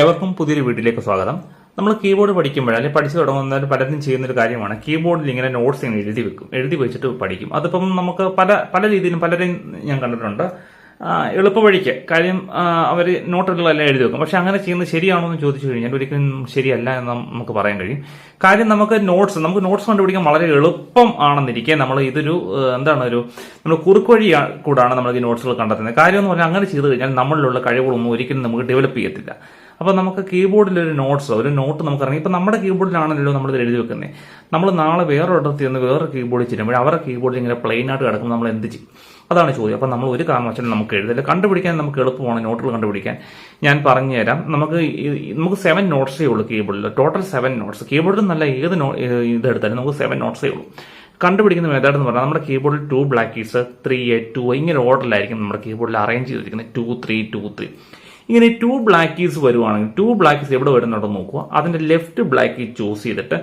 ഏവർക്കും പുതിയൊരു വീട്ടിലേക്ക് സ്വാഗതം. നമ്മൾ കീബോർഡ് പഠിക്കുമ്പോൾ അല്ലെങ്കിൽ പഠിച്ചു തുടങ്ങുന്നവർ പലരും ചെയ്യുന്ന ഒരു കാര്യമാണ് കീബോർഡിൽ ഇങ്ങനെ നോട്ട്സ് ഇങ്ങനെ എഴുതി വെക്കും. എഴുതി വെച്ചിട്ട് പഠിക്കും. അതിപ്പം നമുക്ക് പല പല രീതിയിലും പലരെയും ഞാൻ കണ്ടിട്ടുണ്ട്. എളുപ്പവഴിക്ക് കാര്യം അവർ നോട്ടുകളെല്ലാം എഴുതി വെക്കും. പക്ഷെ അങ്ങനെ ചെയ്യുന്നത് ശരിയാണോ എന്ന് ചോദിച്ചു കഴിഞ്ഞാൽ ഒരിക്കലും ശരിയല്ല എന്ന് നമുക്ക് പറയാൻ കഴിയും. കാര്യം നമുക്ക് നോട്ട്സ് നമുക്ക് നോട്ട്സ് കണ്ടുപിടിക്കാൻ വളരെ എളുപ്പം ആണെന്നിരിക്കെ നമ്മൾ ഇതൊരു എന്താണ് ഒരു നമ്മൾ കുറുക്ക് വഴി കൂടാണ് നമ്മൾ ഈ നോട്ട്സുകൾ കണ്ടെത്തുന്നത്. കാര്യം എന്ന് പറഞ്ഞാൽ അങ്ങനെ ചെയ്തു കഴിഞ്ഞാൽ നമ്മളിലുള്ള കഴിവുകളൊന്നും ഒരിക്കലും നമുക്ക് ഡെവലപ്പ് ചെയ്യത്തില്ല. അപ്പോൾ നമുക്ക് കീബോർഡിൽ ഒരു നോട്ട്സ് ഒരു നോട്ട് നമുക്ക് ഇറങ്ങി ഇപ്പം നമ്മുടെ കീബോർഡിലാണല്ലോ നമ്മൾ ഇത് എഴുതി വെക്കുന്നത് നമ്മൾ നാളെ വേറെ ഒരിടത്ത് ചെന്ന് വേറെ കീബോർഡിൽ ചെല്ലുമ്പോൾ അവരുടെ കീബോർഡിൽ ഇങ്ങനെ പ്ലെയിൻ ആയിട്ട് കിടക്കുമ്പോൾ നമ്മൾ എന്ത് ചെയ്യും? അതാണ് ചോദ്യം. അപ്പം നമ്മൾ ഒരു കാരണവശാലും നമുക്ക് എഴുതില്ല കണ്ടുപിടിക്കാൻ നമുക്ക് എളുപ്പമാണ് നോട്ടുകൾ കണ്ടുപിടിക്കാൻ. ഞാൻ പറഞ്ഞു തരാം നമുക്ക് നമുക്ക് സെവൻ നോട്ട്സേ ഉള്ളൂ കീബോർഡിൽ. ടോട്ടൽ സെവൻ നോട്ട്സ് കീബോർഡിൽ നല്ല ഏത് നോ ഇതെടുത്താലും നമുക്ക് സെവൻ നോട്ട്സേ ഉള്ളൂ കണ്ടുപിടിക്കുന്ന മെത്തേഡ് എന്ന് പറഞ്ഞാൽ നമ്മുടെ കീബോർഡിൽ two black keys three a two ഇങ്ങനെ ഓർഡറിലായിരിക്കും നമ്മുടെ കീബോർഡിൽ അറേഞ്ച് ചെയ്തിരിക്കുന്നത്. ടു ത്രീ ടു ത്രീ ഇങ്ങനെ ടു ബ്ലാക്ക് കീസ് വരുവാണെങ്കിൽ ടു ബ്ലാക്ക് കീസ് എവിടെ വരുന്നുണ്ടോ നോക്കുക. അതിന്റെ ലെഫ്റ്റ് ബ്ലാക്ക് കീ ചൂസ് ചെയ്തിട്ട്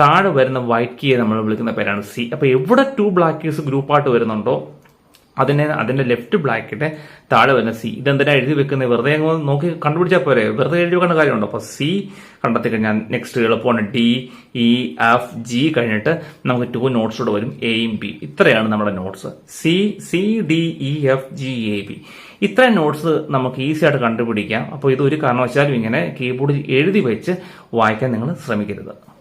താഴെ വരുന്ന വൈറ്റ് കീയെ നമ്മൾ വിളിക്കുന്ന പേരാണ് സി അപ്പൊ എവിടെ ടു ബ്ലാക്ക് കീസ് ഗ്രൂപ്പായിട്ട് വരുന്നുണ്ടോ? അതിനെ അതിന്റെ ലെഫ്റ്റ് ബ്ലാക്കിന്റെ താഴെ വരുന്ന സി ഇതെന്തിനാ എഴുതി വെക്കുന്നത് വെറുതെ അങ്ങ് നോക്കി കണ്ടുപിടിച്ചാൽ പോരെ. വെറുതെ എഴുതി വെക്കേണ്ട കാര്യമുണ്ടോ? അപ്പൊ സി കണ്ടെത്തി കഴിഞ്ഞാൽ നെക്സ്റ്റ് എളുപ്പമാണ് ഡി ഇ എഫ് ജി കഴിഞ്ഞിട്ട് നമുക്ക് ടു നോട്ട്സ് കൂടെ വരും എയും ബി ഇത്രയാണ് നമ്മുടെ notes C C D E F G A B ഇത്രയും നോട്ട്സ് നമുക്ക് ഈസി ആയിട്ട് കണ്ടുപിടിക്കാം. അപ്പോൾ ഇത് ഒരു കാരണവശാലും ഇങ്ങനെ കീബോർഡ് എഴുതി വെച്ച് വായിക്കാൻ നിങ്ങൾ ശ്രമിക്കരുത്.